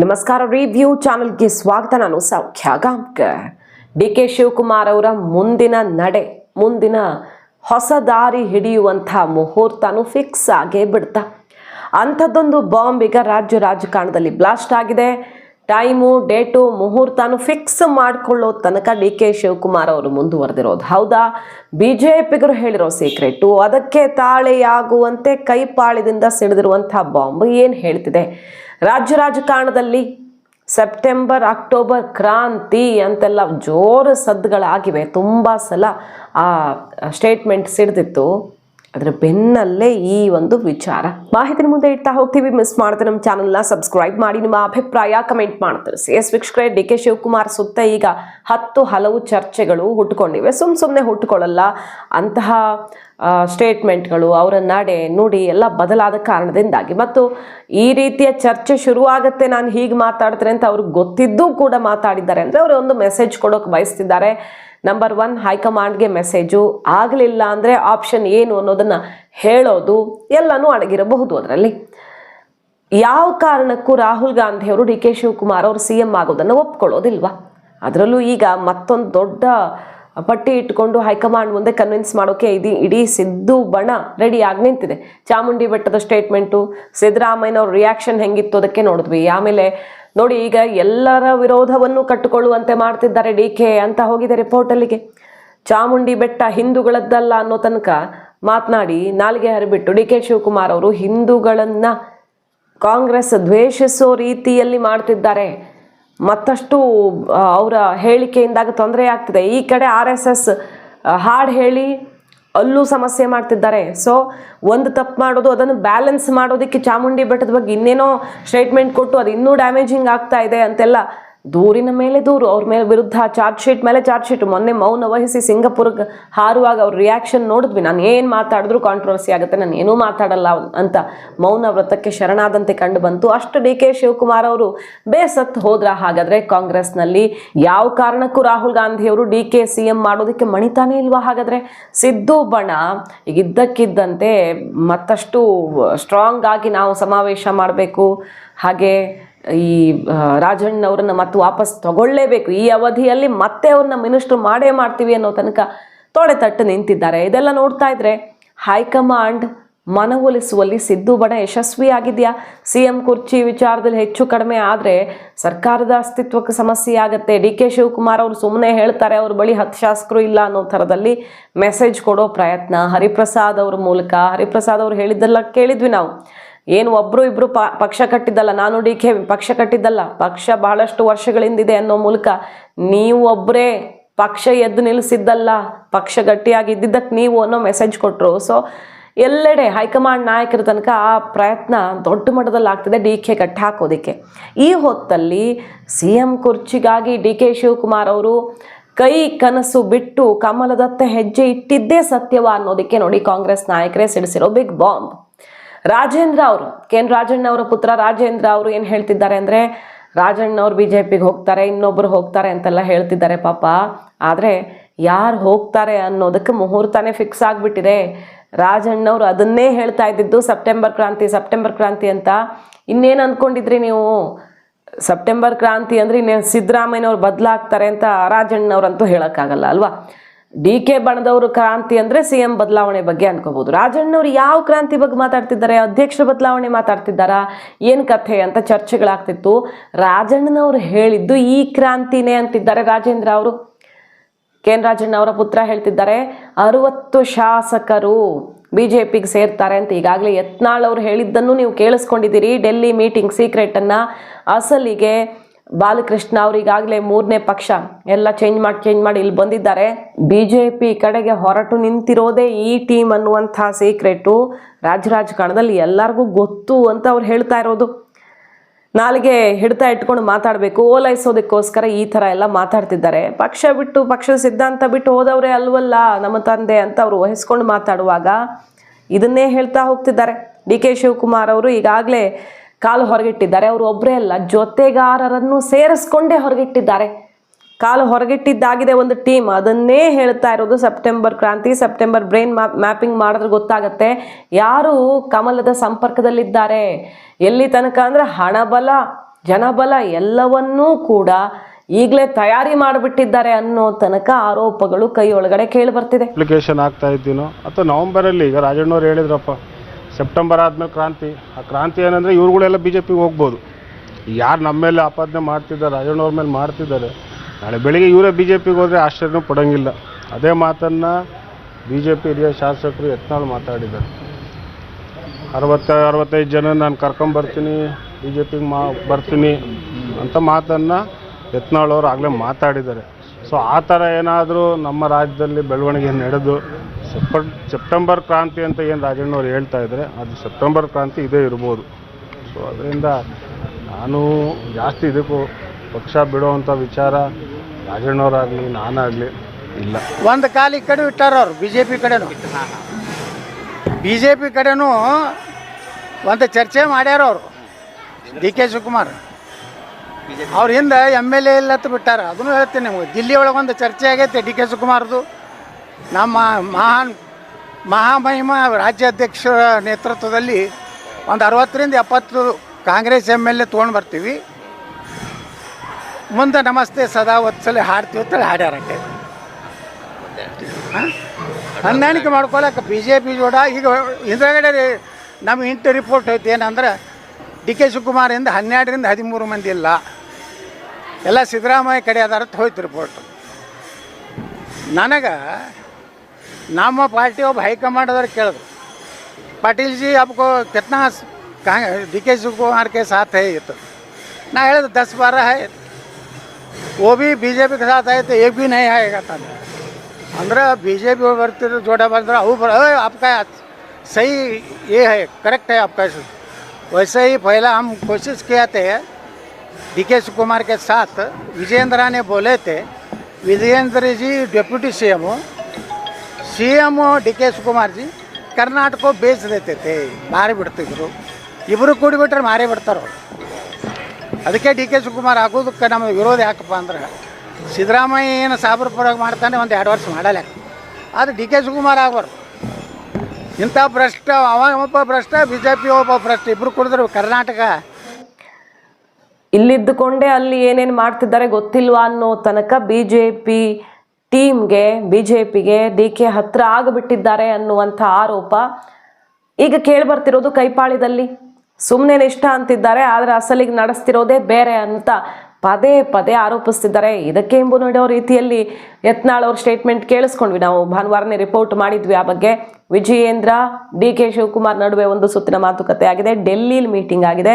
ನಮಸ್ಕಾರ ರಿವ್ಯೂ ಚಾನೆಲ್ಗೆ ಸ್ವಾಗತ. ನಾನು ಸೌಖ್ಯ ಗಾಂಕರ್ ಡಿ ಕೆ ಶಿವಕುಮಾರ್ ಅವರ ಮುಂದಿನ ನಡೆ, ಮುಂದಿನ ಹೊಸ ದಾರಿ ಹಿಡಿಯುವಂಥ ಮುಹೂರ್ತನೂ ಫಿಕ್ಸ್ ಆಗೇ ಬಿಡ್ತಾ. ಅಂಥದ್ದೊಂದು ಬಾಂಬ್ ಈಗ ರಾಜ್ಯ ರಾಜಕಾರಣದಲ್ಲಿ ಬ್ಲಾಸ್ಟ್ ಆಗಿದೆ. ಟೈಮು ಡೇಟು ಮುಹೂರ್ತನೂ ಫಿಕ್ಸ್ ಮಾಡಿಕೊಳ್ಳೋ ತನಕ ಡಿ ಕೆ ಶಿವಕುಮಾರ್ ಅವರು ಮುಂದುವರೆದಿರೋದು. ಹೌದಾ? ಬಿ ಜೆ ಪಿಗರು ಹೇಳಿರೋ ಸೀಕ್ರೆಟು ಅದಕ್ಕೆ ತಾಳೆಯಾಗುವಂತೆ ಕೈಪಾಳಿದಿಂದ ಸಿಡಿದಿರುವಂಥ ಬಾಂಬ್ ಏನು ಹೇಳ್ತಿದೆ? ರಾಜ್ಯ ರಾಜಕಾರಣದಲ್ಲಿ ಸೆಪ್ಟೆಂಬರ್ ಅಕ್ಟೋಬರ್ ಕ್ರಾಂತಿ ಅಂತೆಲ್ಲ ಜೋರು ಸದ್ದುಗಳಾಗಿವೆ. ತುಂಬ ಸಲ ಆ ಸ್ಟೇಟ್ಮೆಂಟ್ ಸಿಡ್ದಿತ್ತು. ಅದರ ಬೆನ್ನಲ್ಲೇ ಈ ಒಂದು ವಿಚಾರ. ಮಾಹಿತಿ ಮುಂದೆ ಇಡ್ತಾ ಹೋಗ್ತೀವಿ. ಮಿಸ್ ಮಾಡಿದ್ರೆ ನಮ್ಮ ಚಾನಲ್ನ ಸಬ್ಸ್ಕ್ರೈಬ್ ಮಾಡಿ. ನಿಮ್ಮ ಅಭಿಪ್ರಾಯ ಕಮೆಂಟ್ ಮಾಡ್ತಾರೆ ಸಿ ಎಸ್ ವೀಕ್ಷಕರೇ, ಡಿ ಕೆ ಶಿವಕುಮಾರ್ ಸುತ್ತ ಈಗ ಹತ್ತು ಹಲವು ಚರ್ಚೆಗಳು ಹುಟ್ಟುಕೊಂಡಿವೆ ಸುಮ್ ಸುಮ್ಮನೆ ಹುಟ್ಟುಕೊಳ್ಳಲ್ಲ ಅಂತಹ ಸ್ಟೇಟ್ಮೆಂಟ್ಗಳು ಅವರ ನಡೆ, ನುಡಿ ಎಲ್ಲ ಬದಲಾದ ಕಾರಣದಿಂದಾಗಿ. ಮತ್ತು ಈ ರೀತಿಯ ಚರ್ಚೆ ಶುರುವಾಗುತ್ತೆ. ನಾನು ಹೀಗೆ ಮಾತಾಡ್ತೇನೆ ಅಂತ ಅವ್ರಿಗೆ ಗೊತ್ತಿದ್ದೂ ಕೂಡ ಮಾತಾಡಿದ್ದಾರೆ. ಅಂದರೆ ಅವರು ಒಂದು ಮೆಸೇಜ್ ಕೊಡೋಕೆ ಬಯಸ್ತಿದ್ದಾರೆ. ನಂಬರ್ ಒನ್ ಹೈಕಮಾಂಡ್ಗೆ ಮೆಸೇಜು ಆಗಲಿಲ್ಲ ಅಂದರೆ ಆಪ್ಷನ್ ಏನು ಅನ್ನೋದನ್ನು ಹೇಳೋದು ಎಲ್ಲನೂ ಅಡಗಿರಬಹುದು ಅದರಲ್ಲಿ. ಯಾವ ಕಾರಣಕ್ಕೂ ರಾಹುಲ್ ಗಾಂಧಿ ಅವರು ಡಿ ಕೆ ಶಿವಕುಮಾರ್ ಅವರು ಸಿ ಎಂ ಆಗೋದನ್ನು ಒಪ್ಕೊಳ್ಳೋದಿಲ್ವಾ? ಅದರಲ್ಲೂ ಈಗ ಮತ್ತೊಂದು ದೊಡ್ಡ ಪಟ್ಟಿ ಇಟ್ಕೊಂಡು ಹೈಕಮಾಂಡ್ ಮುಂದೆ ಕನ್ವಿನ್ಸ್ ಮಾಡೋಕೆ ಇದು ಇಡೀ ಸಿದ್ದು ಬಣ ರೆಡಿ ಆಗಿ ನಿಂತಿದೆ. ಚಾಮುಂಡಿ ಬೆಟ್ಟದ ಸ್ಟೇಟ್ಮೆಂಟು ಸಿದ್ದರಾಮಯ್ಯನವ್ರ ರಿಯಾಕ್ಷನ್ ಹೆಂಗಿತ್ತು ಅದಕ್ಕೆ ನೋಡಿದ್ವಿ. ಆಮೇಲೆ ನೋಡಿ, ಈಗ ಎಲ್ಲರ ವಿರೋಧವನ್ನು ಕಟ್ಟಿಕೊಳ್ಳುವಂತೆ ಮಾಡ್ತಿದ್ದಾರೆ ಡಿ ಕೆ ಅಂತ ಹೋಗಿದೆ ರಿಪೋರ್ಟಲ್ಲಿಗೆ ಚಾಮುಂಡಿ ಬೆಟ್ಟ ಹಿಂದೂಗಳದ್ದಲ್ಲ ಅನ್ನೋ ತನಕ ಮಾತನಾಡಿ ನಾಲಿಗೆ ಹರಿಬಿಟ್ಟು ಡಿ ಕೆ ಶಿವಕುಮಾರ್ ಅವರು ಹಿಂದೂಗಳನ್ನ ಕಾಂಗ್ರೆಸ್ ದ್ವೇಷಿಸೋ ರೀತಿಯಲ್ಲಿ ಮಾಡ್ತಿದ್ದಾರೆ. ಮತ್ತಷ್ಟು ಅವರ ಹೇಳಿಕೆಯಿಂದಾಗ ತೊಂದರೆ ಆಗ್ತಿದೆ. ಈ ಕಡೆ ಆರ್ ಎಸ್ ಎಸ್ ಹಾಡು ಹೇಳಿ ಅಲ್ಲೂ ಸಮಸ್ಯೆ ಮಾಡ್ತಿದ್ದಾರೆ. ಸೊ ಒಂದು ತಪ್ಪು ಮಾಡೋದು, ಅದನ್ನು ಬ್ಯಾಲೆನ್ಸ್ ಮಾಡೋದಕ್ಕೆ ಚಾಮುಂಡಿ ಬೆಟ್ಟದ ಬಗ್ಗೆ ಇನ್ನೇನೋ ಸ್ಟೇಟ್ಮೆಂಟ್ ಕೊಟ್ಟು ಅದು ಇನ್ನೂ ಡ್ಯಾಮೇಜಿಂಗ್ ಆಗ್ತಾ ಇದೆ ಅಂತೆಲ್ಲ ದೂರಿನ ಮೇಲೆ ದೂರು, ಅವ್ರ ಮೇಲೆ ವಿರುದ್ಧ ಚಾರ್ಜ್ ಶೀಟ್ ಮೇಲೆ ಚಾರ್ಜ್ ಶೀಟ್ ಮೊನ್ನೆ ಮೌನ ವಹಿಸಿ ಸಿಂಗಪುರ್ಗೆ ಹಾರುವಾಗ ಅವ್ರ ರಿಯಾಕ್ಷನ್ ನೋಡಿದ್ವಿ. ನಾನು ಏನು ಮಾತಾಡಿದ್ರು ಕಾಂಟ್ರವರ್ಸಿ ಆಗುತ್ತೆ. ನಾನು ಏನೂ ಮಾತಾಡಲ್ಲ ಅಂತ ಮೌನ ವ್ರತಕ್ಕೆ ಶರಣಾದಂತೆ ಕಂಡು ಬಂತು. ಅಷ್ಟು ಡಿ ಕೆ ಶಿವಕುಮಾರ್ ಅವರು ಬೇಸತ್ ಹೋದ್ರ ಹಾಗಾದರೆ ಕಾಂಗ್ರೆಸ್ನಲ್ಲಿ ಯಾವ ಕಾರಣಕ್ಕೂ ರಾಹುಲ್ ಗಾಂಧಿಯವರು ಡಿ ಕೆ ಸಿ ಎಂ ಮಾಡೋದಕ್ಕೆ ಮಣಿತಾನೇ ಇಲ್ವಾ ಹಾಗಾದರೆ? ಸಿದ್ದು ಬಣ ಈಗ ಇದ್ದಕ್ಕಿದ್ದಂತೆ ಮತ್ತಷ್ಟು ಸ್ಟ್ರಾಂಗ್ ಆಗಿ ನಾವು ಸಮಾವೇಶ ಮಾಡಬೇಕು. ಹಾಗೆ ಈ ರಾಜಣ್ಣ ರಾಜಣ್ಣವ್ರನ್ನ ಮತ್ತೆ ವಾಪಸ್ ತಗೊಳ್ಳೇಬೇಕು. ಈ ಅವಧಿಯಲ್ಲಿ ಮತ್ತೆ ಅವ್ರನ್ನ ಮಿನಿಸ್ಟ್ರು ಮಾಡೇ ಮಾಡ್ತೀವಿ ಅನ್ನೋ ತನಕ ತೊಡೆ ತಟ್ಟು ನಿಂತಿದ್ದಾರೆ. ಇದೆಲ್ಲ ನೋಡ್ತಾ ಇದ್ರೆ ಹೈಕಮಾಂಡ್ ಮನವೊಲಿಸುವಲ್ಲಿ ಸಿದ್ದು ಬಣ ಯಶಸ್ವಿಯಾಗಿದೆಯಾ? ಸಿ ಎಂ ಕುರ್ಚಿ ವಿಚಾರದಲ್ಲಿ ಹೆಚ್ಚು ಕಡಿಮೆ ಆದರೆ ಸರ್ಕಾರದ ಅಸ್ತಿತ್ವಕ್ಕೆ ಸಮಸ್ಯೆ ಆಗುತ್ತೆ. ಡಿ ಕೆ ಶಿವಕುಮಾರ್ ಅವರು ಸುಮ್ಮನೆ ಹೇಳ್ತಾರೆ, ಅವ್ರ ಬಳಿ ಹತ್ತು ಶಾಸಕರು ಇಲ್ಲ ಅನ್ನೋ ಥರದಲ್ಲಿ ಮೆಸೇಜ್ ಕೊಡೋ ಪ್ರಯತ್ನ. ಹರಿಪ್ರಸಾದ್ ಅವ್ರ ಮೂಲಕ, ಹರಿಪ್ರಸಾದ್ ಅವ್ರು ಹೇಳಿದ್ದೆಲ್ಲ ಕೇಳಿದ್ವಿ ನಾವು. ಏನು ಒಬ್ಬರು ಇಬ್ರು ಪ, ಪಕ್ಷ ಕಟ್ಟಿದ್ದಲ್ಲ, ನಾನು ಡಿ ಕೆ ಪಕ್ಷ ಕಟ್ಟಿದ್ದಲ್ಲ, ಪಕ್ಷ ಬಹಳಷ್ಟು ವರ್ಷಗಳಿಂದಿದೆ ಅನ್ನೋ ಮೂಲಕ ನೀವು ಒಬ್ಬರೇ ಪಕ್ಷ ಎದ್ದು ನಿಲ್ಲಿಸಿದ್ದಲ್ಲ, ಪಕ್ಷ ಗಟ್ಟಿಯಾಗಿ ಇದ್ದಿದ್ದಕ್ಕೆ ನೀವು ಅನ್ನೋ ಮೆಸೇಜ್ ಕೊಟ್ಟರು ಸೊ ಎಲ್ಲೆಡೆ ಹೈಕಮಾಂಡ್ ನಾಯಕರ ತನಕ ಆ ಪ್ರಯತ್ನ ದೊಡ್ಡ ಮಟ್ಟದಲ್ಲಿ ಆಗ್ತಿದೆ ಡಿ ಕೆ ಕಟ್ಟಿ ಹಾಕೋದಕ್ಕೆ. ಈ ಹೊತ್ತಲ್ಲಿ ಸಿ ಎಂ ಕುರ್ಚಿಗಾಗಿ ಡಿ ಕೆ ಶಿವಕುಮಾರ್ ಅವರು ಕೈ ಕನಸು ಬಿಟ್ಟು ಕಮಲದತ್ತ ಹೆಜ್ಜೆ ಇಟ್ಟಿದ್ದೇ ಸತ್ಯವ ಅನ್ನೋದಕ್ಕೆ ನೋಡಿ ಕಾಂಗ್ರೆಸ್ ನಾಯಕರೇ ಸಿಡಿಸಿರೋ ಬಿಗ್ ಬಾಂಬ್ ರಾಜೇಂದ್ರ ಅವರು, ಕೆ ಎನ್ ರಾಜಣ್ಣ ಅವರ ಪುತ್ರ ರಾಜೇಂದ್ರ ಅವರು ಏನು ಹೇಳ್ತಿದ್ದಾರೆ ಅಂದರೆ ರಾಜಣ್ಣ ಅವರು ಬಿ ಜೆ ಪಿಗೆ ಹೋಗ್ತಾರೆ ಇನ್ನೊಬ್ಬರು ಹೋಗ್ತಾರೆ ಅಂತೆಲ್ಲ ಹೇಳ್ತಿದ್ದಾರೆ ಪಾಪ. ಆದರೆ ಯಾರು ಹೋಗ್ತಾರೆ ಅನ್ನೋದಕ್ಕೆ ಮುಹೂರ್ತನೇ ಫಿಕ್ಸ್ ಆಗಿಬಿಟ್ಟಿದೆ. ರಾಜಣ್ಣವ್ರು ಅದನ್ನೇ ಹೇಳ್ತಾ ಇದ್ದಿದ್ದು ಸೆಪ್ಟೆಂಬರ್ ಕ್ರಾಂತಿ ಸೆಪ್ಟೆಂಬರ್ ಕ್ರಾಂತಿ ಅಂತ. ಇನ್ನೇನು ಅಂದ್ಕೊಂಡಿದ್ರಿ ನೀವು? ಸೆಪ್ಟೆಂಬರ್ ಕ್ರಾಂತಿ ಅಂದರೆ ಇನ್ನೇನು ಸಿದ್ದರಾಮಯ್ಯನವ್ರು ಬದಲಾಗ್ತಾರೆ ಅಂತ ರಾಜಣ್ಣವ್ರಂತೂ ಹೇಳೋಕ್ಕಾಗಲ್ಲ, ಅಲ್ವಾ? ಡಿ ಕೆ ಬಣದವರು ಕ್ರಾಂತಿ ಅಂದರೆ ಸಿ ಎಂ ಬದಲಾವಣೆ ಬಗ್ಗೆ ಅನ್ಕೋಬಹುದು ರಾಜಣ್ಣವ್ರು ಯಾವ ಕ್ರಾಂತಿ ಬಗ್ಗೆ ಮಾತಾಡ್ತಿದ್ದಾರೆ? ಅಧ್ಯಕ್ಷರ ಬದಲಾವಣೆ ಮಾತಾಡ್ತಿದ್ದಾರಾ? ಏನು ಕಥೆ ಅಂತ ಚರ್ಚೆಗಳಾಗ್ತಿತ್ತು. ರಾಜಣ್ಣನವ್ರು ಹೇಳಿದ್ದು ಈ ಕ್ರಾಂತಿನೇ ಅಂತಿದ್ದಾರೆ ರಾಜೇಂದ್ರ ಅವರು. ಕೆ ಎನ್ ರಾಜಣ್ಣ ಅವರ ಪುತ್ರ ಹೇಳ್ತಿದ್ದಾರೆ, ಅರವತ್ತು ಶಾಸಕರು ಬಿ ಜೆ ಸೇರ್ತಾರೆ ಅಂತ ಈಗಾಗಲೇ ಯತ್ನಾಳ್ ಅವರು ಹೇಳಿದ್ದನ್ನು ನೀವು ಕೇಳಿಸ್ಕೊಂಡಿದ್ದೀರಿ. ಡೆಲ್ಲಿ ಮೀಟಿಂಗ್ ಸೀಕ್ರೆಟನ್ನು ಅಸಲಿಗೆ ಬಾಲಕೃಷ್ಣ ಅವರಿಗಾಗಲೇ ಮೂರನೇ ಪಕ್ಷ. ಎಲ್ಲ ಚೇಂಜ್ ಮಾಡಿ ಚೇಂಜ್ ಮಾಡಿ ಇಲ್ಲಿ ಬಂದಿದ್ದಾರೆ. ಬಿ ಜೆ ಪಿ ಕಡೆಗೆ ಹೊರಟು ನಿಂತಿರೋದೇ ಈ ಟೀಮ್ ಅನ್ನುವಂಥ ಸೀಕ್ರೆಟು ರಾಜ್ಯ ರಾಜಕಾರಣದಲ್ಲಿ ಎಲ್ಲರಿಗೂ ಗೊತ್ತು ಅಂತ ಅವ್ರು ಹೇಳ್ತಾ ಇರೋದು. ನಾಲಿಗೆ ಹಿಡ್ತಾ ಇಟ್ಕೊಂಡು ಮಾತಾಡಬೇಕು, ಓಲೈಸೋದಕ್ಕೋಸ್ಕರ ಈ ಥರ ಎಲ್ಲ ಮಾತಾಡ್ತಿದ್ದಾರೆ. ಪಕ್ಷ ಬಿಟ್ಟು, ಪಕ್ಷದ ಸಿದ್ಧಾಂತ ಬಿಟ್ಟು ಹೋದವರೇ ಅಲ್ವಲ್ಲ, ನಮ್ಮ ತಂದೆ ಅಂತ ಅವರು ವಹಿಸ್ಕೊಂಡು ಮಾತಾಡುವಾಗ ಇದನ್ನೇ ಹೇಳ್ತಾ ಹೋಗ್ತಿದ್ದಾರೆ. ಡಿ ಕೆ ಶಿವಕುಮಾರ್ ಅವರು ಈಗಾಗಲೇ ಕಾಲು ಹೊರಗಿಟ್ಟಿದ್ದಾರೆ. ಅವರು ಒಬ್ಬರೇ ಅಲ್ಲ, ಜೊತೆಗಾರರನ್ನು ಸೇರಿಸ್ಕೊಂಡೇ ಹೊರಗಿಟ್ಟಿದ್ದಾರೆ. ಕಾಲು ಹೊರಗಿಟ್ಟಿದ್ದಾಗಿದೆ ಒಂದು ಟೀಮ್. ಅದನ್ನೇ ಹೇಳ್ತಾ ಇರೋದು ಸೆಪ್ಟೆಂಬರ್ ಕ್ರಾಂತಿ, ಸೆಪ್ಟೆಂಬರ್ ಬ್ರೈನ್ ಮ್ಯಾಪ್, ಮ್ಯಾಪಿಂಗ್ ಮಾಡಿದ್ರೆ ಗೊತ್ತಾಗತ್ತೆ. ಯಾರು ಕಮಲದ ಸಂಪರ್ಕದಲ್ಲಿದ್ದಾರೆ? ಎಲ್ಲಿ ತನಕ ಅಂದರೆ ಹಣಬಲ, ಜನಬಲ ಎಲ್ಲವನ್ನೂ ಕೂಡ ಈಗಲೇ ತಯಾರಿ ಮಾಡಿಬಿಟ್ಟಿದ್ದಾರೆ ಅನ್ನೋ ತನಕ ಆರೋಪಗಳು ಕೈ ಒಳಗಡೆ ಕೇಳಿ ಬರ್ತಿದೆ. ಅಪ್ಲಿಕೇಶನ್ ಆಗ್ತಾ ಇದ್ದೀನೋ? ಅಥವಾ ನವಂಬರಲ್ಲಿ, ಈಗ ರಾಜಣ್ಣವ್ರು ಹೇಳಿದ್ರಪ್ಪ ಸೆಪ್ಟೆಂಬರ್ ಆದಮೇಲೆ ಕ್ರಾಂತಿ. ಆ ಕ್ರಾಂತಿ ಏನಂದರೆ ಇವ್ರುಗಳೆಲ್ಲ ಬಿ ಜೆ ಪಿಗೆ ಹೋಗ್ಬೋದು. ಯಾರು ನಮ್ಮ ಮೇಲೆ ಆಪಾದನೆ ಮಾಡ್ತಿದ್ದಾರೆ ರಾಜಣ್ಣವ್ರ ಮೇಲೆ ಮಾಡ್ತಿದ್ದಾರೆ, ನಾಳೆ ಬೆಳಿಗ್ಗೆ ಇವರೇ ಬಿ ಜೆ ಪಿಗೆ ಹೋದರೆ ಆಶ್ಚರ್ಯನೂ ಪಡೋಂಗಿಲ್ಲ. ಅದೇ ಮಾತನ್ನು ಬಿ ಜೆ ಪಿ ಹಿರಿಯ ಶಾಸಕರು ಯತ್ನಾಳ್ ಮಾತಾಡಿದ್ದಾರೆ. ಅರವತ್ತ ಅರವತ್ತೈದು ಜನ ನಾನು ಕರ್ಕೊಂಬರ್ತೀನಿ ಬಿ ಜೆ ಪಿಗೆ ಮಾ, ಬರ್ತೀನಿ ಅಂತ ಮಾತನ್ನು ಯತ್ನಾಳ್ ಆಗಲೇ ಮಾತಾಡಿದ್ದಾರೆ. ಸೊ ಆ ಥರ ಏನಾದರೂ ನಮ್ಮ ರಾಜ್ಯದಲ್ಲಿ ಬೆಳವಣಿಗೆ ನಡೆದು ಸೆಪ್ಟ, ಸೆಪ್ಟೆಂಬರ್ ಕ್ರಾಂತಿ ಅಂತ ಏನು ರಾಜಣ್ಣವ್ರು ಹೇಳ್ತಾ ಇದ್ದಾರೆ ಅದು ಸೆಪ್ಟೆಂಬರ್ ಕ್ರಾಂತಿ ಇದೇ ಇರ್ಬೋದು. ಸೊ ಅದರಿಂದ ನಾನು ಜಾಸ್ತಿ ಇದಕ್ಕೂ ಪಕ್ಷ ಬಿಡುವಂಥ ವಿಚಾರ ರಾಜಣ್ಣವರಾಗಲಿ, ನಾನಾಗಲಿ ಇಲ್ಲ. ಒಂದು ಕಾಲ ಈ ಕಡೆ ಇಟ್ಟಾರ ಅವ್ರು ಬಿ ಜೆ ಪಿ ಕಡೆನೂ. ಬಿ ಜೆ ಪಿ ಕಡೆನೂ ಒಂದು ಚರ್ಚೆ ಮಾಡ್ಯಾರ ಅವರು, ಡಿ ಕೆ ಶಿವಕುಮಾರ್. ಅವ್ರ ಹಿಂದೆ ಎಂ ಎಲ್ ಎ ಇಲ್ಲ ಬಿಟ್ಟಾರ, ಅದನ್ನು ಹೇಳ್ತೀನಿ ನಿಮಗೆ. ದಿಲ್ಲಿ ಒಳಗೆ ಒಂದು ಚರ್ಚೆ ಆಗೈತೆ ಡಿ ಕೆ ಶಿವಕುಮಾರ್ದು. ನಮ್ಮ ಮಹಾನ್ ಮಹಾಮಹಿಮ ರಾಜ್ಯಾಧ್ಯಕ್ಷರ ನೇತೃತ್ವದಲ್ಲಿ ಒಂದು ಅರವತ್ತರಿಂದ ಎಪ್ಪತ್ತು ಕಾಂಗ್ರೆಸ್ ಎಂ ಎಲ್ ಎ ತೊಗೊಂಡು ಬರ್ತೀವಿ. ಮುಂದೆ ನಮಸ್ತೆ ಸದಾ ಒತ್ಸಲಿ ಹಾಡ್ತೀವಿ ಅಂತೇಳಿ ಹಾಡ್ಯಾರಂತೆ. ಹೊಂದಾಣಿಕೆ ಮಾಡ್ಕೊಳಕ್ಕೆ ಬಿ ಜೆ ಪಿ ಜೋಡ ಈಗ ಹಿಂದ್ಗಡೆ ರೀ ನಮ್ಮ ಇಂಟು ರಿಪೋರ್ಟ್ ಐತಿ ಏನಂದ್ರೆ ಡಿ ಕೆ ಶಿವಕುಮಾರಿಂದ ಹನ್ನೆರಡರಿಂದ ಹದಿಮೂರು ಮಂದಿ ಇಲ್ಲ. ಎಲ್ಲ ಸಿದ್ದರಾಮಯ್ಯ ಕಡೆ ಅದಾರತ್ತು ಹೋಯ್ತು ರಿಪೋರ್ಟ್. ನನಗೆ ನಮ್ಮ ಪಾರ್ಟಿ ಒಬ್ಬ ಹೈಕಮಾಂಡದವ್ರು ಕೇಳಿದ್ರು पाटिल जी आपको कितना कहाँ डी के शिवकुमार के साथ है ये तो ना है दस बारह है वो भी बीजेपी के साथ आए तो एक भी नहीं आएगा था ಅಂದ್ರೆ ಬಿ ಜೆ ಪಿ ಬರ್ತಿರೋ ಜೋಡ ಬಂದ್ರೆ ಅವು ಬರ अरे, आपका सही ये है करेक्ट है आपका वैसे ही पहला हम कोशिश किया थे डी के कुमार के साथ विजेंद्र ने बोले थे Vijender ji deputy C M C M D K Shivakumar ji, Karnataka ಬೇಸ್ ದೇತೈತೆ ಮಾರಿ ಬಿಡ್ತಿದ್ರು. ಇಬ್ಬರು ಕೂಡಿಬಿಟ್ರೆ ಮಾರೇ ಬಿಡ್ತಾರೆ? ಅವರು ಅದಕ್ಕೆ ಡಿ ಕೆ ಶಿವಕುಮಾರ್ ಆಗೋದಕ್ಕೆ ನಮ್ಮ ವಿರೋಧ ಯಾಕಪ್ಪ ಅಂದ್ರೆ, ಸಿದ್ದರಾಮಯ್ಯ ಏನು ಸಾಬರ ಪರವಾಗಿ ಮಾಡ್ತಾನೆ ಒಂದು ಎರಡು ವರ್ಷ ಮಾಡಲ್ಲ. ಆದರೆ ಡಿ ಕೆ ಶಿವಕುಮಾರ್ ಆಗಬಾರ್ದು ಇಂಥ ಭ್ರಷ್ಟ, ಅವಾಗ ಒಬ್ಬ ಭ್ರಷ್ಟ ಬಿ ಜೆ ಪಿ ಒಬ್ಬ ಭ್ರಷ್ಟ ಇಬ್ಬರು ಕುಡಿದ್ರು ಕರ್ನಾಟಕ. ಇಲ್ಲಿದ್ದುಕೊಂಡೇ ಅಲ್ಲಿ ಏನೇನು ಮಾಡ್ತಿದ್ದಾರೆ ಗೊತ್ತಿಲ್ವಾ ಅನ್ನೋ ತನಕ ಬಿ ಜೆ ಪಿ ಟೀಮ್ಗೆ ಬಿ ಜೆ ಪಿಗೆ ಡಿ ಕೆ ಹತ್ರ ಆಗಿಬಿಟ್ಟಿದ್ದಾರೆ ಅನ್ನುವಂಥ ಆರೋಪ ಈಗ ಕೇಳ್ಬರ್ತಿರೋದು ಕೈಪಾಳಿದಲ್ಲಿ. ಸುಮ್ಮನೆ ಇಷ್ಟ ಅಂತಿದ್ದಾರೆ, ಆದರೆ ಅಸಲಿಗೆ ನಡೆಸ್ತಿರೋದೇ ಬೇರೆ ಅಂತ ಪದೇ ಪದೇ ಆರೋಪಿಸ್ತಿದ್ದಾರೆ. ಇದಕ್ಕೆ ಎಂಬು ನೋಡೋ ರೀತಿಯಲ್ಲಿ ಯತ್ನಾಳ್ ಅವ್ರ ಸ್ಟೇಟ್ಮೆಂಟ್ ಕೇಳಿಸ್ಕೊಂಡ್ವಿ ನಾವು. ಭಾನುವಾರನೇ ರಿಪೋರ್ಟ್ ಮಾಡಿದ್ವಿ ಆ ಬಗ್ಗೆ. ವಿಜಯೇಂದ್ರ ಡಿ ಕೆ ಶಿವಕುಮಾರ್ ನಡುವೆ ಒಂದು ಸುತ್ತಿನ ಮಾತುಕತೆ ಆಗಿದೆ. ಡೆಲ್ಲಿಲಿ ಮೀಟಿಂಗ್ ಆಗಿದೆ.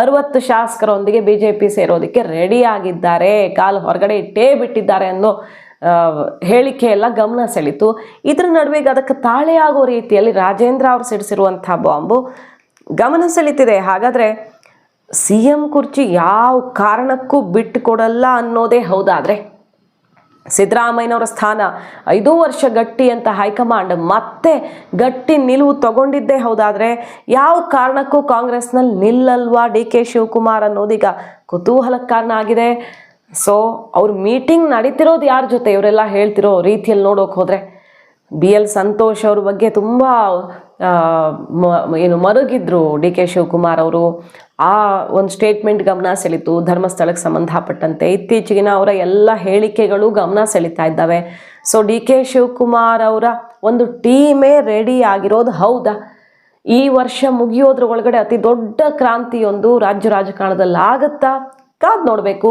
ಅರವತ್ತು ಶಾಸಕರೊಂದಿಗೆ ಬಿ ಸೇರೋದಕ್ಕೆ ರೆಡಿ ಆಗಿದ್ದಾರೆ. ಕಾಲು ಹೊರಗಡೆ ಇಟ್ಟೇ ಬಿಟ್ಟಿದ್ದಾರೆ ಅನ್ನೋ ಹೇಳಿಕೆ ಎಲ್ಲ ಗಮನ ಸೆಳೀತು ಇದ್ರ ನಡುವೆ ಅದಕ್ಕೆ ತಾಳೆ ಆಗೋ ರೀತಿಯಲ್ಲಿ ರಾಜೇಂದ್ರ ಅವರು ಸಿಡಿಸಿರುವಂಥ ಬಾಂಬು ಗಮನ ಸೆಳೀತಿದೆ. ಹಾಗಾದ್ರೆ ಸಿ ಎಂ ಕುರ್ಚಿ ಯಾವ ಕಾರಣಕ್ಕೂ ಬಿಟ್ಟು ಕೊಡಲ್ಲ ಅನ್ನೋದೇ ಹೌದಾದ್ರೆ? ಸಿದ್ದರಾಮಯ್ಯನವರ ಸ್ಥಾನ ಐದು ವರ್ಷ ಗಟ್ಟಿ ಅಂತ ಹೈಕಮಾಂಡ್ ಮತ್ತೆ ಗಟ್ಟಿ ನಿಲುವು ತಗೊಂಡಿದ್ದೇ ಹೌದಾದರೆ ಯಾವ ಕಾರಣಕ್ಕೂ ಕಾಂಗ್ರೆಸ್ನಲ್ಲಿ ನಿಲ್ಲಲ್ವಾ ಡಿ ಕೆ ಶಿವಕುಮಾರ್ ಅನ್ನೋದೀಗ ಕುತೂಹಲಕ್ಕೆ ಕಾರಣ ಆಗಿದೆ ಸೊ ಅವ್ರ ಮೀಟಿಂಗ್ ನಡೀತಿರೋದು ಯಾರ ಜೊತೆ? ಇವರೆಲ್ಲ ಹೇಳ್ತಿರೋ ರೀತಿಯಲ್ಲಿ ನೋಡೋಕೆ ಹೋದರೆ ಬಿ ಎಲ್ ಸಂತೋಷ್ ಅವ್ರ ಬಗ್ಗೆ ತುಂಬ ಏನು ಮರುಗಿದ್ರು ಡಿ ಕೆ ಶಿವಕುಮಾರ್ ಅವರು. ಆ ಒಂದು ಸ್ಟೇಟ್ಮೆಂಟ್ ಗಮನ ಸೆಳೀತು. ಧರ್ಮಸ್ಥಳಕ್ಕೆ ಸಂಬಂಧಪಟ್ಟಂತೆ ಇತ್ತೀಚೆಗಿನ ಅವರ ಎಲ್ಲ ಹೇಳಿಕೆಗಳು ಗಮನ ಸೆಳೀತಾ ಇದ್ದಾವೆ. ಸೊ ಡಿ ಕೆ ಶಿವಕುಮಾರ್ ಅವರ ಒಂದು ಟೀಮೇ ರೆಡಿ ಆಗಿರೋದು ಹೌದಾ? ಈ ವರ್ಷ ಮುಗಿಯೋದ್ರ ಒಳಗಡೆ ಅತಿ ದೊಡ್ಡ ಕ್ರಾಂತಿಯೊಂದು ರಾಜ್ಯ ರಾಜಕಾರಣದಲ್ಲಿ ಆಗುತ್ತಾ ಕಾದ್ ನೋಡಬೇಕು.